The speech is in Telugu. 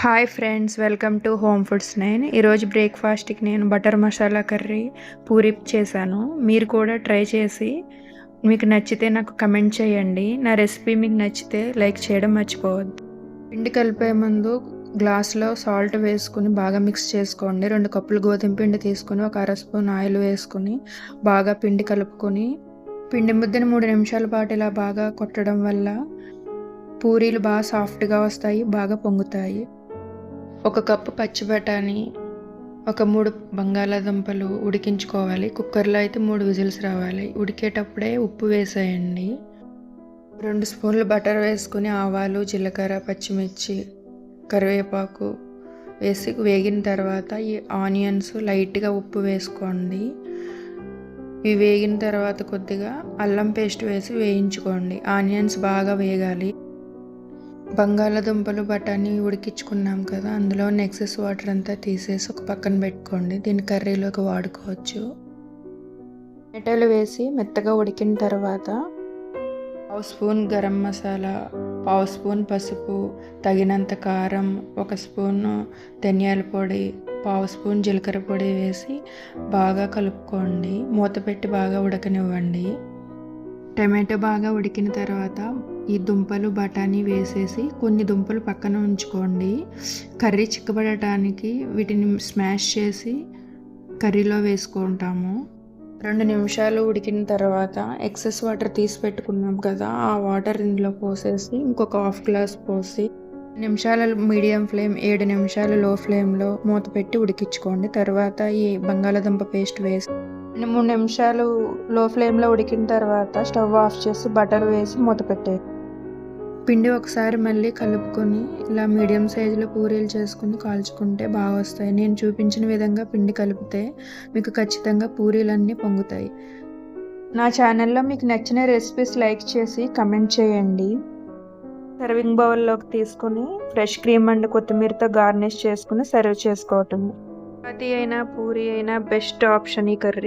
Hi friends welcome to home foods nine ఈరోజు బ్రేక్ఫాస్ట్కి నేను బటర్ మసాలా కర్రీ పూరి చేశాను. మీరు కూడా ట్రై చేసి మీకు నచ్చితే నాకు కమెంట్ చేయండి. నా రెసిపీ మీకు నచ్చితే లైక్ చేయడం మర్చిపోవద్దు. పిండి కలిపే ముందు గ్లాస్లో సాల్ట్ వేసుకుని బాగా మిక్స్ చేసుకోండి. రెండు కప్పులు గోధుమ పిండి తీసుకుని ఒక అర స్పూన్ ఆయిల్ వేసుకుని బాగా పిండి కలుపుకొని పిండి ముద్దని మూడు నిమిషాల పాటు ఇలా బాగా కొట్టడం వల్ల పూరీలు బాగా సాఫ్ట్గా వస్తాయి బాగా పొంగుతాయి. ఒక కప్పు పచ్చి బఠానీ ఒక మూడు బంగాళాదుంపలు ఉడికించుకోవాలి. కుక్కర్లో అయితే మూడు విజిల్స్ రావాలి. ఉడికేటప్పుడే ఉప్పు వేసేయండి. రెండు స్పూన్లు బటర్ వేసుకుని ఆవాలు జీలకర్ర పచ్చిమిర్చి కరివేపాకు వేసి వేగిన తర్వాత ఈ ఆనియన్స్ లైట్గా ఉప్పు వేసుకోండి. ఇవి వేగిన తర్వాత కొద్దిగా అల్లం పేస్ట్ వేసి వేయించుకోండి. ఆనియన్స్ బాగా వేగాలి. బంగాళాదుంపలు బఠానీ ఉడికించుకున్నాం కదా అందులో ఎక్సెస్ వాటర్ అంతా తీసేసి ఒక పక్కన పెట్టుకోండి. దీన్ని కర్రీలోకి వాడుకోవచ్చు. టమాటోలు వేసి మెత్తగా ఉడికిన తర్వాత పావు స్పూన్ గరం మసాలా పావు స్పూన్ పసుపు తగినంత కారం ఒక స్పూన్ ధనియాల పొడి పావు స్పూన్ జీలకర్ర పొడి వేసి బాగా కలుపుకోండి. మూత పెట్టి బాగా ఉడకనివ్వండి. టమాటో బాగా ఉడికిన తర్వాత ఈ దుంపలు బఠానీ వేసేసి కొన్ని దుంపలు పక్కన ఉంచుకోండి. కర్రీ చిక్కబడటానికి వీటిని స్మాష్ చేసి కర్రీలో వేసుకుంటాము. రెండు నిమిషాలు ఉడికిన తర్వాత ఎక్సెస్ వాటర్ తీసి పెట్టుకున్నాం కదా ఆ వాటర్ ఇందులో పోసేసి ఇంకొక హాఫ్ గ్లాస్ పోసి నిమిషాలు మీడియం ఫ్లేమ్ ఏడు నిమిషాలు లో ఫ్లేమ్లో మూత పెట్టి ఉడికించుకోండి. తర్వాత ఈ బంగాళాదుంప పేస్ట్ వేసి మూడు నిమిషాలు లో ఫ్లేమ్లో ఉడికిన తర్వాత స్టవ్ ఆఫ్ చేసి బటర్ వేసి మూత పెట్టేది పిండి ఒకసారి మళ్ళీ కలుపుకొని ఇలా మీడియం సైజులో పూరీలు చేసుకుని కాల్చుకుంటే బాగా వస్తాయి నేను చూపించిన విధంగా పిండి కలిపితే మీకు ఖచ్చితంగా పూరీలన్నీ పొంగుతాయి. నా ఛానల్లో మీకు నచ్చిన రెసిపీస్ లైక్ చేసి కమెంట్ చేయండి. సర్వింగ్ బౌల్లోకి తీసుకుని ఫ్రెష్ క్రీమ్ అండ్ కొత్తిమీరతో గార్నిష్ చేసుకుని సర్వ్ చేసుకోవటం. చపాతీ అయినా పూరి అయినా బెస్ట్ ఆప్షన్ ఈ కర్రీ.